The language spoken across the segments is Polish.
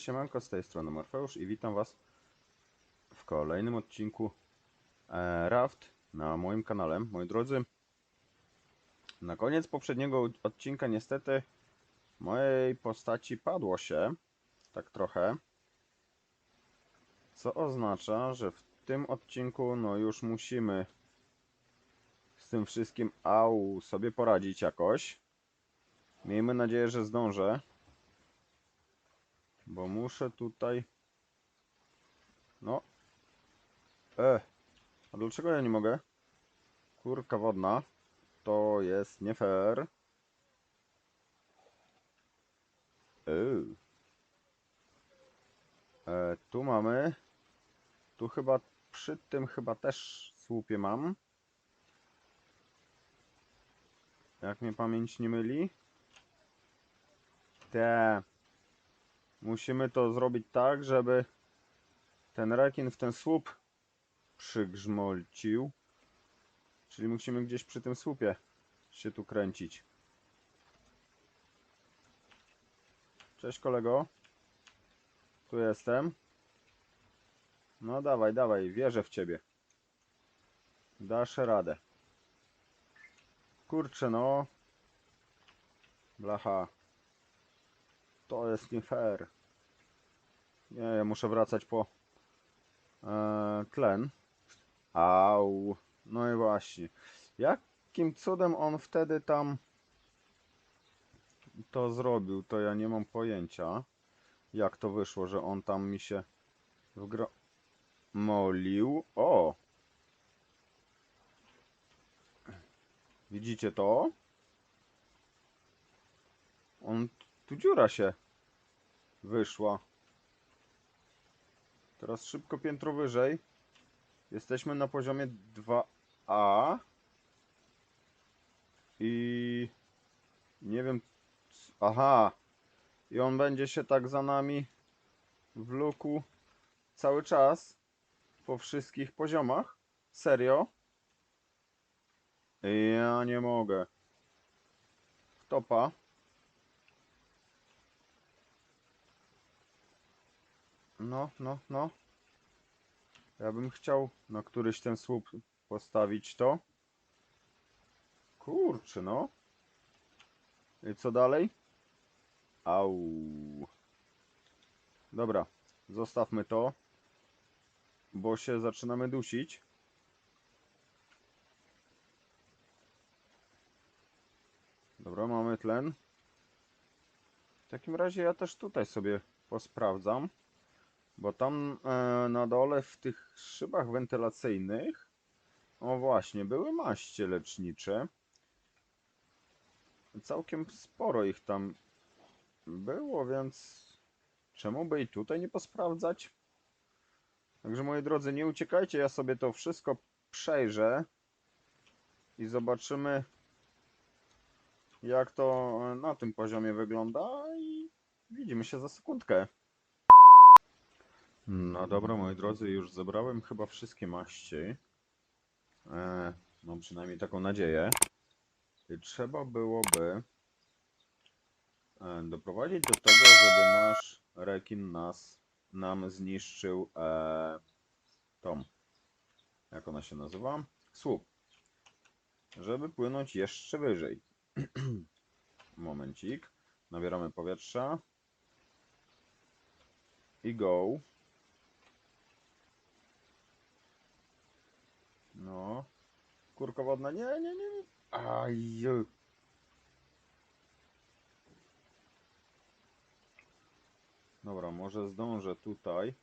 Siemanko, z tej strony Morfeusz i witam Was w kolejnym odcinku e, Raft na moim kanale. Moi drodzy, na koniec poprzedniego odcinka niestety mojej postaci padło się, tak trochę, co oznacza, że w tym odcinku no już musimy z tym wszystkim au sobie poradzić jakoś. Miejmy nadzieję, że zdążę. Bo muszę tutaj... No. E. A dlaczego ja nie mogę? Kurka wodna. To jest nie fair. E, tu mamy. Tu chyba przy tym chyba też słupie mam. Jak mnie pamięć nie myli. Te. Musimy to zrobić tak, żeby ten rekin w ten słup przygrzmolcił. Czyli musimy gdzieś przy tym słupie się tu kręcić. Cześć kolego. Tu jestem. No dawaj, dawaj, wierzę w ciebie. Dasz radę. Kurczę no. Blacha. To jest nie fair. Nie, ja muszę wracać po e, tlen. Au. No i właśnie. Jakim cudem on wtedy tam to zrobił, to ja nie mam pojęcia. Jak to wyszło, że on tam mi się wgro... Molił. O! Widzicie to? On tu dziura się wyszła. Teraz szybko piętro wyżej. Jesteśmy na poziomie 2A. I nie wiem. Aha. I on będzie się tak za nami wlókł cały czas po wszystkich poziomach. Serio? Ja nie mogę. Topa. No, no, no. Ja bym chciał na któryś ten słup postawić to. Kurczę, no. I co dalej? Au. Dobra, zostawmy to. Bo się zaczynamy dusić. Dobra, mamy tlen. W takim razie ja też tutaj sobie posprawdzam. Bo tam e, na dole w tych szybach wentylacyjnych, o właśnie, były maście lecznicze. Całkiem sporo ich tam było, więc czemu by i tutaj nie posprawdzać? Także moi drodzy, nie uciekajcie, ja sobie to wszystko przejrzę i zobaczymy jak to na tym poziomie wygląda i widzimy się za sekundkę. No dobra, moi drodzy, już zebrałem chyba wszystkie maści. E, no przynajmniej taką nadzieję. Trzeba byłoby e, doprowadzić do tego, żeby nasz rekin nas, nam zniszczył e, jak ona się nazywa? Słup. Żeby płynąć jeszcze wyżej. Momencik. Nabieramy powietrza. I go. No. Kurka wodna. Nie, nie, nie. nie. Aj. Dobra, może zdążę tutaj.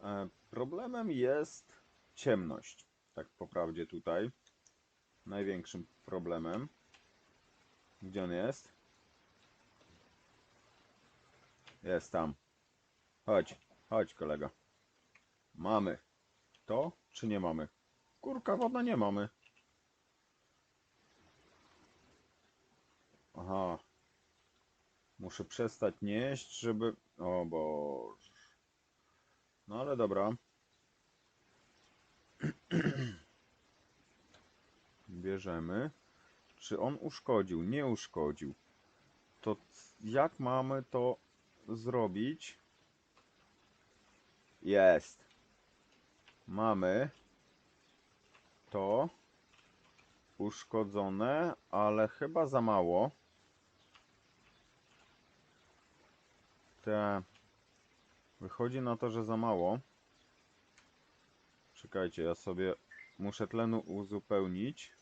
E, problemem jest ciemność. Tak po prawdzie tutaj. Największym problemem. Gdzie on jest? Jest tam. Chodź, chodź kolega. Mamy. To czy nie mamy? Kurka wodna nie mamy. Aha. Muszę przestać nieść, żeby... O Boże. No ale dobra. Bierzemy. Czy on uszkodził? Nie uszkodził. To jak mamy to zrobić? Jest. Mamy to uszkodzone, ale chyba za mało. Te wychodzi na to, że za mało. Czekajcie, ja sobie muszę tlenu uzupełnić.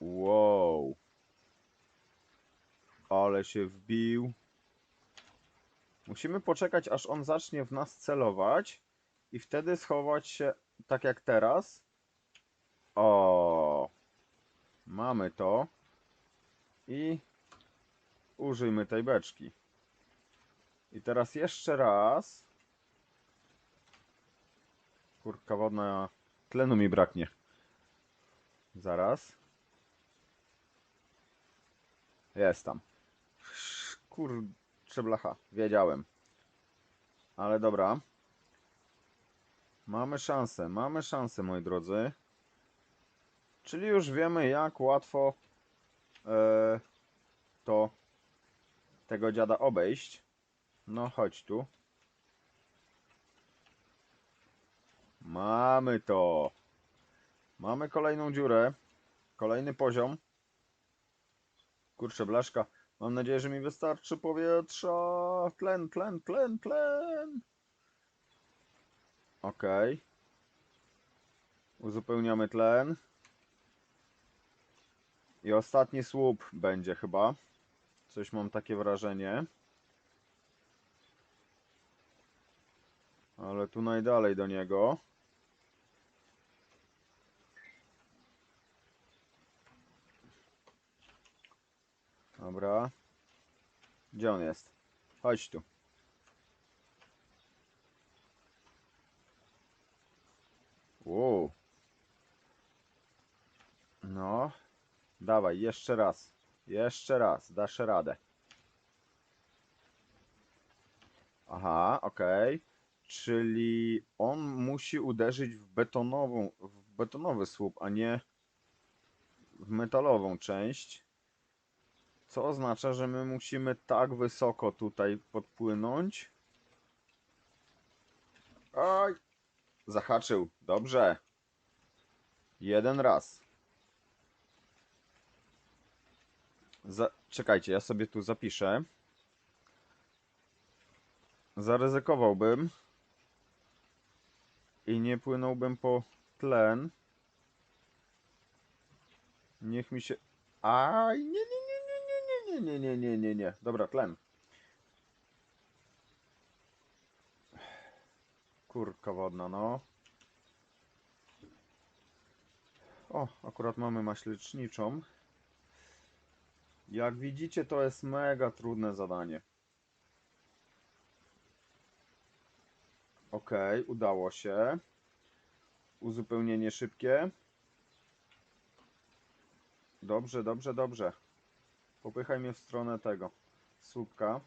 Wow. Ale się wbił. Musimy poczekać, aż on zacznie w nas celować i wtedy schować się tak jak teraz. O, mamy to. I użyjmy tej beczki. I teraz jeszcze raz. Kurka wodna, tlenu mi braknie. Zaraz. Jest tam. Kurczę blacha, wiedziałem. Ale dobra. Mamy szansę, mamy szansę, moi drodzy. Czyli już wiemy, jak łatwo e, to tego dziada obejść. No chodź tu. Mamy to. Mamy kolejną dziurę. Kolejny poziom. Kurczę, blaszka. Mam nadzieję, że mi wystarczy powietrza. Tlen, tlen, tlen, tlen. Okej. Uzupełniamy tlen. I ostatni słup będzie chyba. Coś mam takie wrażenie. Ale tu najdalej do niego. Dobra. Gdzie on jest? Chodź tu. Wow. No. Dawaj, jeszcze raz. Jeszcze raz. Dasz radę. Aha, okej. Czyli on musi uderzyć w betonową, w betonowy słup, a nie w metalową część. Co oznacza, że my musimy tak wysoko tutaj podpłynąć. Oj! Zahaczył. Dobrze. Jeden raz. Za... Czekajcie, ja sobie tu zapiszę. Zaryzykowałbym. I nie płynąłbym po tlen. Niech mi się... Aj, nie, nie, nie, nie, nie, nie, nie, nie, nie, nie, nie. Dobra, tlen. Kurka wodna, no. O, akurat mamy maśleczniczą. Jak widzicie, to jest mega trudne zadanie. Ok, udało się. Uzupełnienie szybkie. Dobrze, dobrze, dobrze. Popychaj mnie w stronę tego słupka.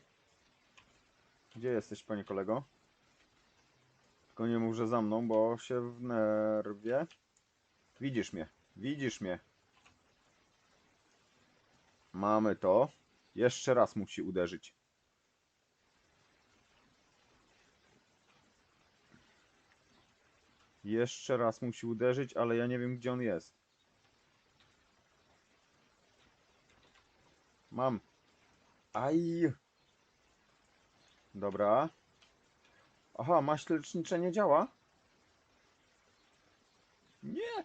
Gdzie jesteś, panie kolego? Tylko nie mów, że za mną, bo się wnerwię. Widzisz mnie, widzisz mnie. Mamy to. Jeszcze raz musi uderzyć. Jeszcze raz musi uderzyć, ale ja nie wiem, gdzie on jest. Mam. Aj. Dobra. Aha, maśl lecznicze nie działa? Nie.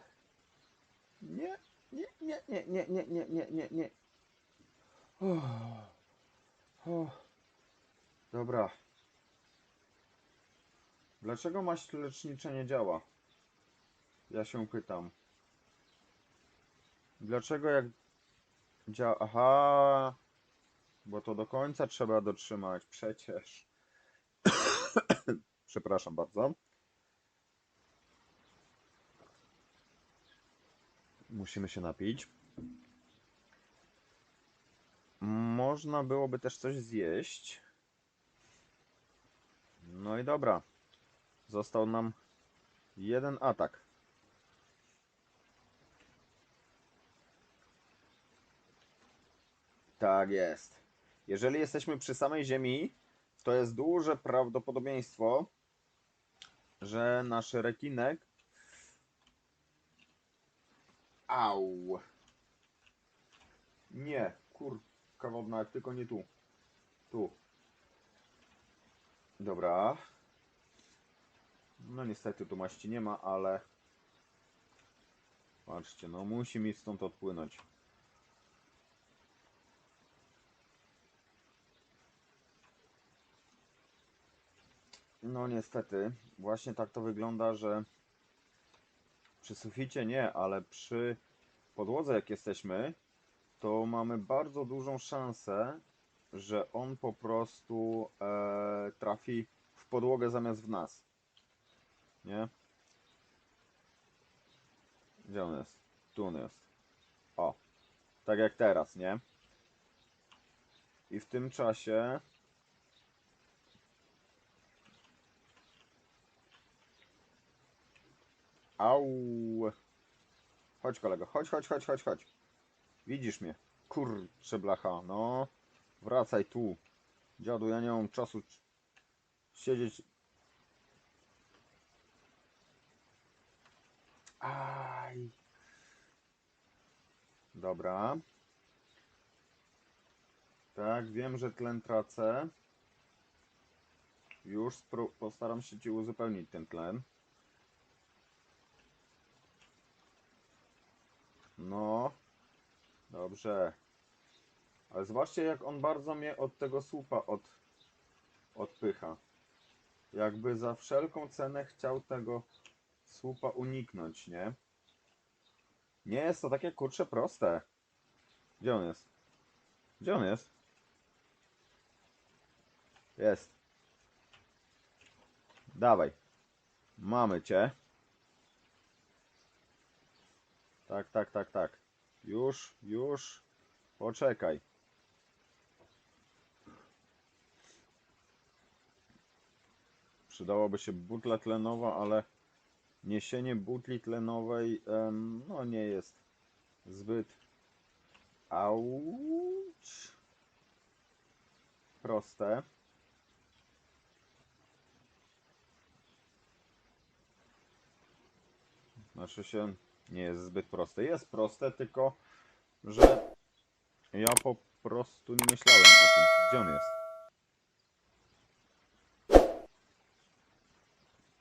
Nie, nie, nie, nie, nie, nie, nie, nie, nie, nie. Uff. Uff. Dobra. Dlaczego maśl lecznicze nie działa? Ja się pytam. Dlaczego jak działa... Aha! Bo to do końca trzeba dotrzymać, przecież. Przepraszam bardzo. Musimy się napić. Można byłoby też coś zjeść. No i dobra. Został nam jeden atak. Tak jest. Jeżeli jesteśmy przy samej ziemi, to jest duże prawdopodobieństwo, że nasz rekinek. Au. Nie, kurka wodna, tylko nie tu. Tu. Dobra. No niestety tu maści nie ma, ale... Patrzcie, no musi mi stąd odpłynąć. No niestety, właśnie tak to wygląda, że przy suficie nie, ale przy podłodze jak jesteśmy, to mamy bardzo dużą szansę, że on po prostu e, trafi w podłogę zamiast w nas. Nie? Gdzie on jest? Tu on jest. O. Tak jak teraz, nie? I w tym czasie Au. Chodź kolego, chodź, chodź, chodź, chodź, chodź. Widzisz mnie. Kurczę blacha, no. Wracaj tu. Dziadu, ja nie mam czasu siedzieć. Aj. Dobra. Tak, wiem, że tlen tracę. Już postaram się ci uzupełnić ten tlen. No, dobrze. Ale zobaczcie, jak on bardzo mnie od tego słupa od, odpycha. Jakby za wszelką cenę chciał tego słupa uniknąć, nie? Nie jest to takie kurcze proste. Gdzie on jest? Gdzie on jest? Jest. Dawaj. Mamy cię. Tak, tak, tak, tak. Już, już. Poczekaj. Przydałoby się butla tlenowa, ale niesienie butli tlenowej em, no nie jest zbyt auć proste. Znaczy się nie jest zbyt proste. Jest proste, tylko że ja po prostu nie myślałem o tym. Gdzie on jest?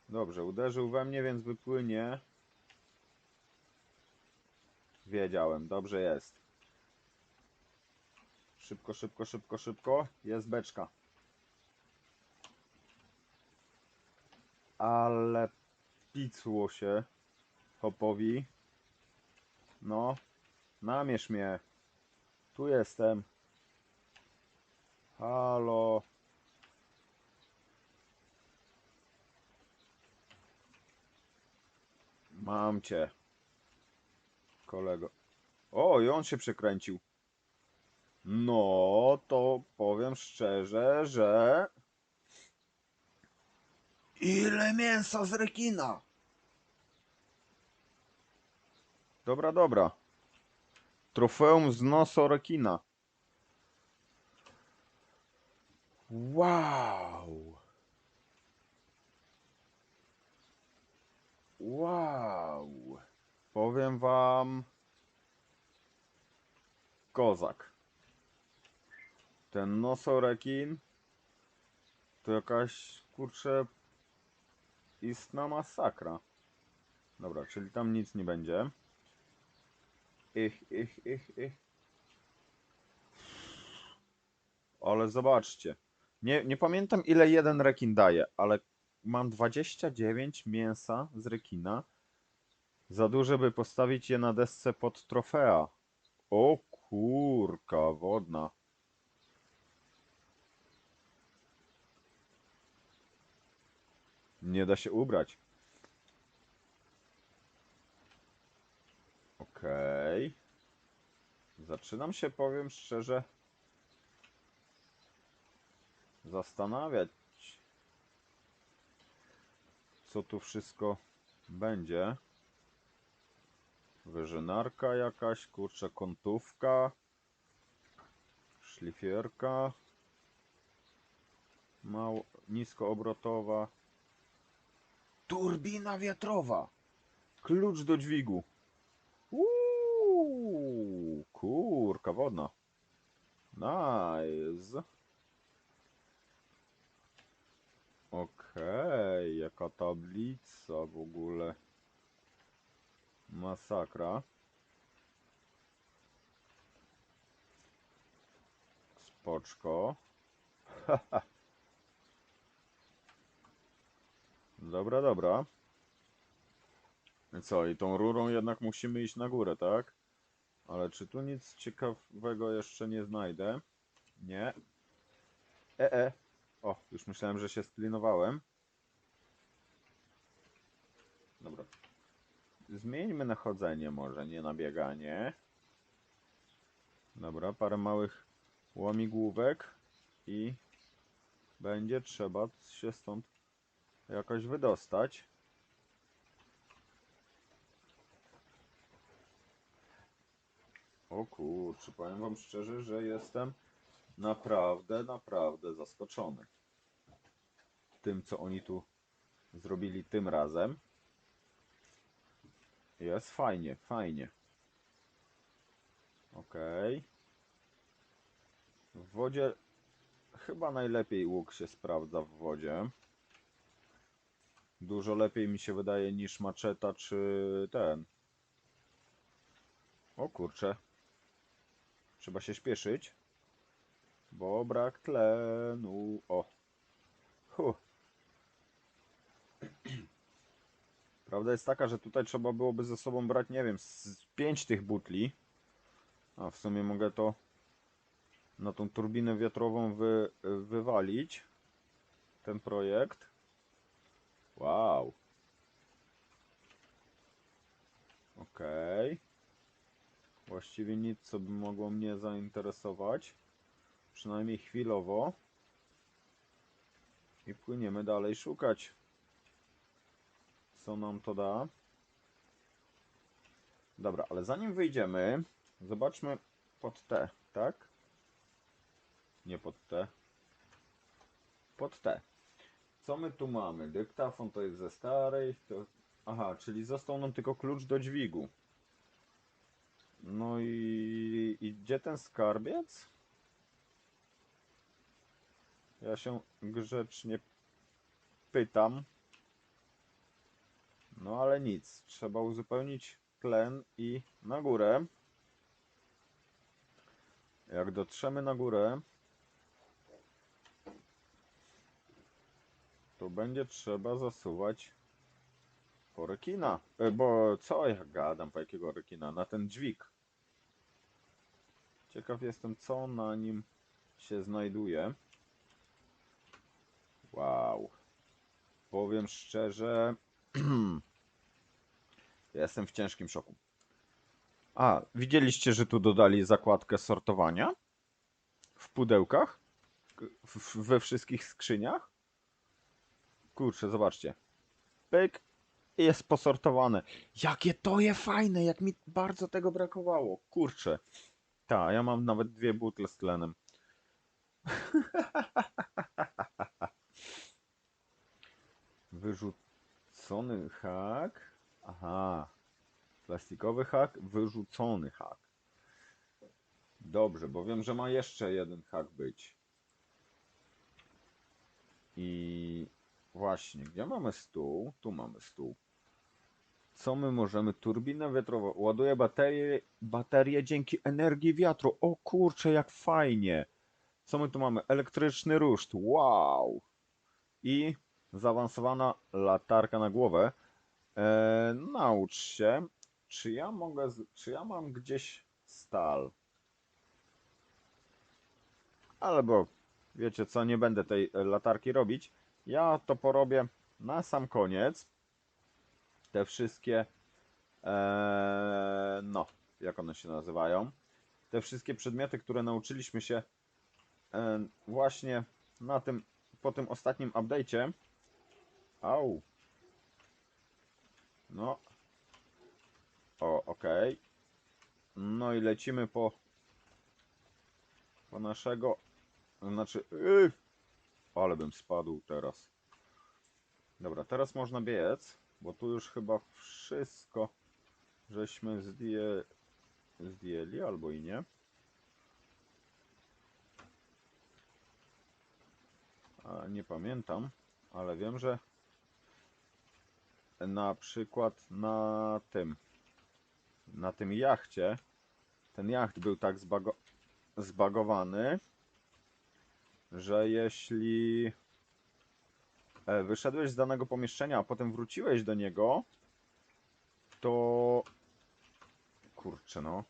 Dobrze, uderzył we mnie, więc wypłynie. Wiedziałem, dobrze jest. Szybko, szybko, szybko, szybko. Jest beczka. Ale picło się hopowi. No, namierz mnie. Tu jestem. Halo. Mam cię. Kolego. O, i on się przekręcił. No, to powiem szczerze, że... Ile mięsa z rekina? Dobra, dobra. Trofeum z nosorekina. Wow. Wow. Powiem wam. Kozak. Ten nosorekin to jakaś kurczę istna masakra. Dobra, czyli tam nic nie będzie. Ich, ich, ich, ich. Ale zobaczcie. Nie, nie pamiętam ile jeden rekin daje, ale mam 29 mięsa z rekina. Za duże, by postawić je na desce pod trofea. O kurka wodna. Nie da się ubrać. Okej. Zaczynam się, powiem szczerze, zastanawiać, co tu wszystko będzie. Wyżynarka jakaś, kurczę, kątówka, szlifierka. Mało, niskoobrotowa. Turbina wiatrowa. Klucz do dźwigu. Uuu, kurka wodna. Nice. Okej, jaka tablica w ogóle. Masakra. Spoczko. Dobra, dobra. Co, i tą rurą jednak musimy iść na górę, tak? Ale czy tu nic ciekawego jeszcze nie znajdę? Nie. E, e. O, już myślałem, że się sklinowałem. Dobra. Zmieńmy na chodzenie może, nie na bieganie. Dobra, parę małych łamigłówek i będzie trzeba się stąd jakoś wydostać. O kurczę, powiem wam szczerze, że jestem naprawdę, naprawdę zaskoczony tym, co oni tu zrobili tym razem. Jest fajnie, fajnie. Okej. W wodzie chyba najlepiej łuk się sprawdza w wodzie. Dużo lepiej mi się wydaje niż maczeta czy ten. O kurczę. Trzeba się śpieszyć. Bo brak tlenu. O. Huh. Prawda jest taka, że tutaj trzeba byłoby ze sobą brać, nie wiem, z pięć tych butli. A w sumie mogę to na tą turbinę wiatrową wy, wywalić. Ten projekt. Wow. Okej. Właściwie nic, co by mogło mnie zainteresować. Przynajmniej chwilowo. I płyniemy dalej szukać. Co nam to da? Dobra, ale zanim wyjdziemy, zobaczmy pod T, tak? Nie pod T. Pod T. Co my tu mamy? Dyktafon to jest ze starej. To... Aha, czyli został nam tylko klucz do dźwigu. No i, i gdzie ten skarbiec? Ja się grzecznie pytam. No ale nic, trzeba uzupełnić tlen i na górę. Jak dotrzemy na górę, to będzie trzeba zasuwać po rekina. E, Bo co ja gadam, po jakiego rekina? Na ten dźwig. Ciekaw jestem, co na nim się znajduje. Wow. Powiem szczerze, jestem w ciężkim szoku. A, widzieliście, że tu dodali zakładkę sortowania? W pudełkach? W, we wszystkich skrzyniach? Kurczę, zobaczcie. Pyk. Jest posortowane. Jakie to je fajne, jak mi bardzo tego brakowało. Kurczę. Tak, ja mam nawet dwie butle z tlenem. Wyrzucony hak. Aha. Plastikowy hak, wyrzucony hak. Dobrze, bo wiem, że ma jeszcze jeden hak być. I właśnie, gdzie mamy stół? Tu mamy stół. Co my możemy? Turbina wiatrowa. Ładuje baterię, baterię dzięki energii wiatru. O kurczę, jak fajnie. Co my tu mamy? Elektryczny ruszt. Wow. I zaawansowana latarka na głowę. E, naucz się, czy ja mogę, czy ja mam gdzieś stal? Albo, wiecie co, nie będę tej latarki robić. Ja to porobię na sam koniec. Te wszystkie, e, no, jak one się nazywają? Te wszystkie przedmioty, które nauczyliśmy się e, właśnie na tym, po tym ostatnim update'cie. Au. No. O, okej. No i lecimy po po naszego znaczy yy, Ale bym spadł teraz. Dobra, teraz można biec, bo tu już chyba wszystko żeśmy zdję... zdjęli, albo i nie. A, nie pamiętam, ale wiem, że na przykład na tym, na tym jachcie, ten jacht był tak zbago zbagowany, że jeśli wyszedłeś z danego pomieszczenia, a potem wróciłeś do niego, to kurczę no,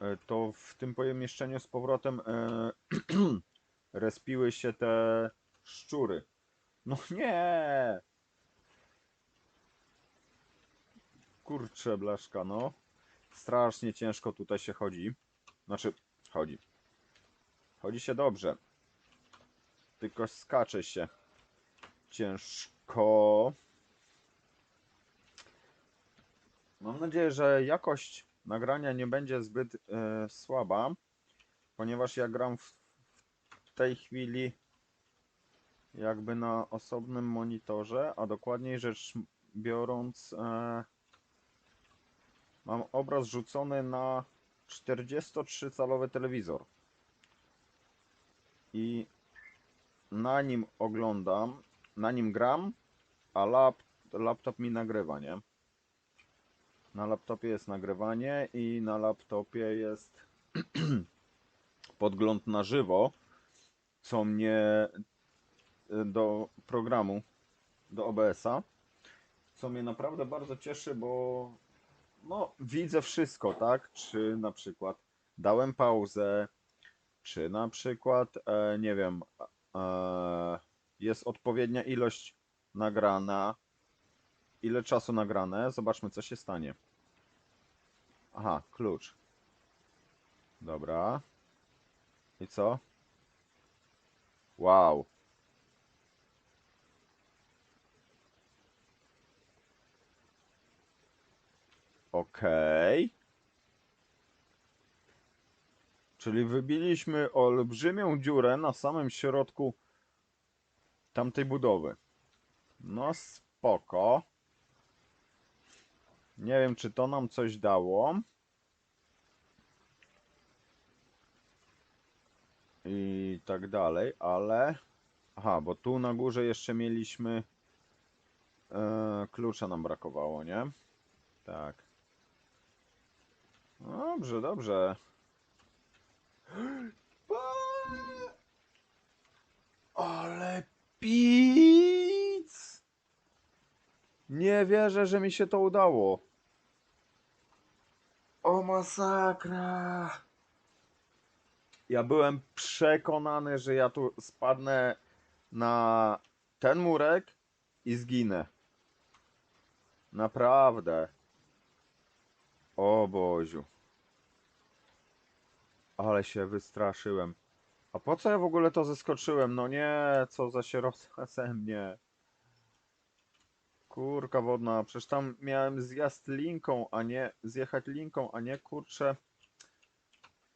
E, to w tym pomieszczeniu z powrotem e, respiły się te szczury. No nie! Kurczę, blaszka, no. Strasznie ciężko tutaj się chodzi. Znaczy, chodzi. Chodzi się dobrze. Tylko skacze się ciężko. Mam nadzieję, że jakość nagrania nie będzie zbyt e, słaba, ponieważ ja gram w, w tej chwili jakby na osobnym monitorze, a dokładniej rzecz biorąc e, mam obraz rzucony na 43-calowy telewizor i na nim oglądam, na nim gram, a lap, laptop mi nagrywa, nie? Na laptopie jest nagrywanie i na laptopie jest podgląd na żywo, co mnie y, do programu, do OBS-a, co mnie naprawdę bardzo cieszy, bo no, widzę wszystko, tak? Czy na przykład dałem pauzę, czy na przykład, e, nie wiem, jest odpowiednia ilość nagrana, ile czasu nagrane, zobaczmy co się stanie. Aha, klucz. Dobra. I co? Wow. Okej. Czyli wybiliśmy olbrzymią dziurę na samym środku tamtej budowy. No spoko. Nie wiem, czy to nam coś dało. I tak dalej, ale... Aha, bo tu na górze jeszcze mieliśmy... E, klucza nam brakowało, nie? Tak. Dobrze, dobrze. Ale pic! Nie wierzę, że mi się to udało. O masakra! Ja byłem przekonany, że ja tu spadnę na ten murek i zginę. Naprawdę. O Boziu. Ale się wystraszyłem. A po co ja w ogóle to zeskoczyłem? No nie, co za sierota ze mnie. Kurka wodna, przecież tam miałem zjazd linką, a nie zjechać linką, a nie kurczę.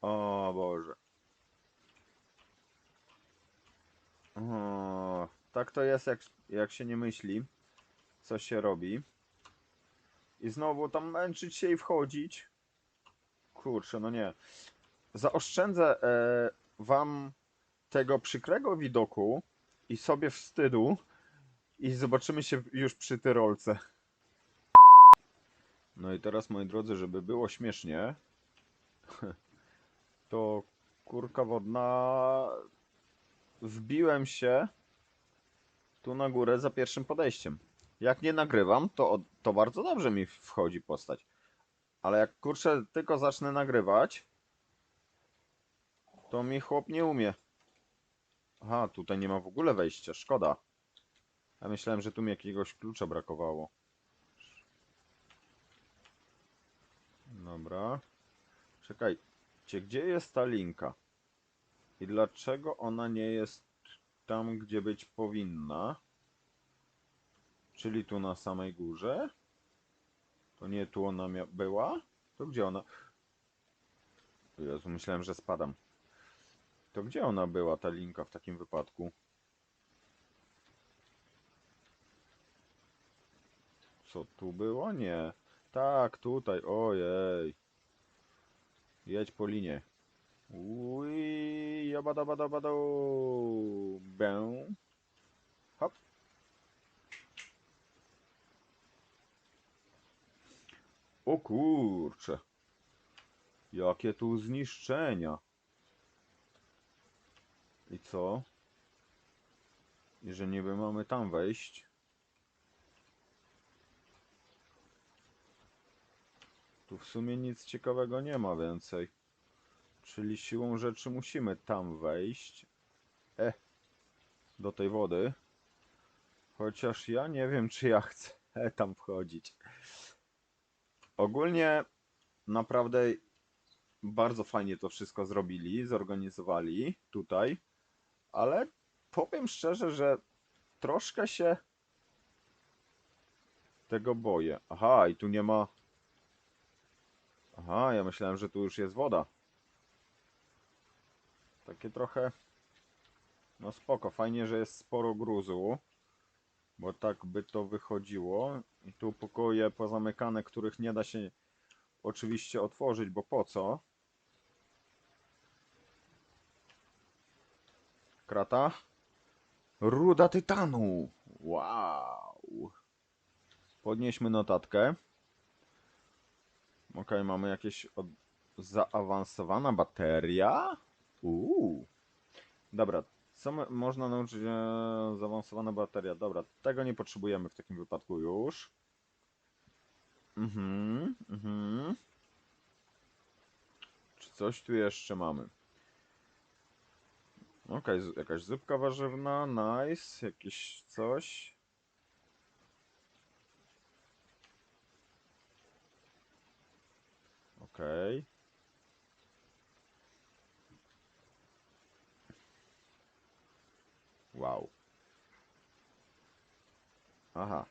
O Boże. O, tak to jest, jak, jak się nie myśli, co się robi. I znowu tam męczyć się i wchodzić. Kurczę, no nie. Zaoszczędzę e, wam tego przykrego widoku i sobie wstydu i zobaczymy się już przy Tyrolce. No i teraz, moi drodzy, żeby było śmiesznie, to kurka wodna wbiłem się tu na górę za pierwszym podejściem. Jak nie nagrywam, to, to bardzo dobrze mi wchodzi postać. Ale jak kurczę tylko zacznę nagrywać, to mi chłop nie umie. Aha, tutaj nie ma w ogóle wejścia, szkoda. Ja myślałem, że tu mi jakiegoś klucza brakowało. Dobra. Czekajcie, gdzie jest ta linka? I dlaczego ona nie jest tam, gdzie być powinna? Czyli tu na samej górze? To nie tu ona była? To gdzie ona? Jezu, myślałem, że spadam. To gdzie ona była, ta linka w takim wypadku? Co tu było? Nie. Tak, tutaj. Ojej. Jedź po linie. Ui, jabadabadabado. Bę. Hop. O kurcze. Jakie tu zniszczenia. I co? I że niby mamy tam wejść. Tu w sumie nic ciekawego nie ma więcej. Czyli siłą rzeczy musimy tam wejść. E, do tej wody. Chociaż ja nie wiem, czy ja chcę tam wchodzić. Ogólnie naprawdę bardzo fajnie to wszystko zrobili, zorganizowali tutaj, ale powiem szczerze, że troszkę się tego boję. Aha, i tu nie ma. Aha, ja myślałem, że tu już jest woda. Takie trochę. No spoko, fajnie, że jest sporo gruzu, bo tak by to wychodziło. I tu pokoje pozamykane, których nie da się oczywiście otworzyć, bo po co? Krata. Ruda tytanu. Wow. Podnieśmy notatkę. Ok, mamy jakieś od... zaawansowana bateria. Uuu. Dobra, co można nauczyć e, zaawansowana bateria? Dobra, tego nie potrzebujemy w takim wypadku już. Mhm, mhm. Czy coś tu jeszcze mamy? Okej, z- jakaś zupka warzywna, nice, jakieś coś. Okej. Wow. Aha.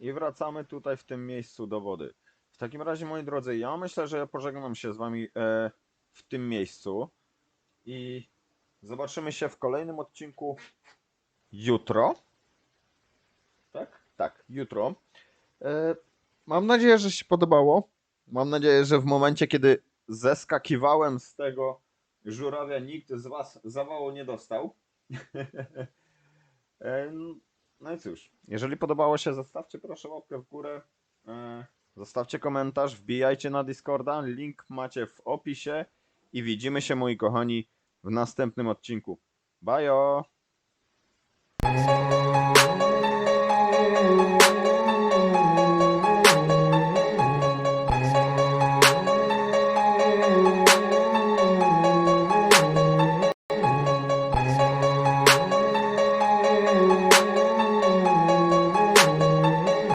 I wracamy tutaj w tym miejscu do wody. W takim razie, moi drodzy, ja myślę, że pożegnam się z wami e, w tym miejscu i zobaczymy się w kolejnym odcinku jutro. Tak? Tak, jutro. E, mam nadzieję, że się podobało. Mam nadzieję, że w momencie, kiedy zeskakiwałem z tego żurawia, nikt z was zawału nie dostał. E, no i cóż, jeżeli podobało się, zostawcie proszę łapkę w górę. E, Zostawcie komentarz, wbijajcie na Discorda, link macie w opisie i widzimy się moi kochani w następnym odcinku. Bajo!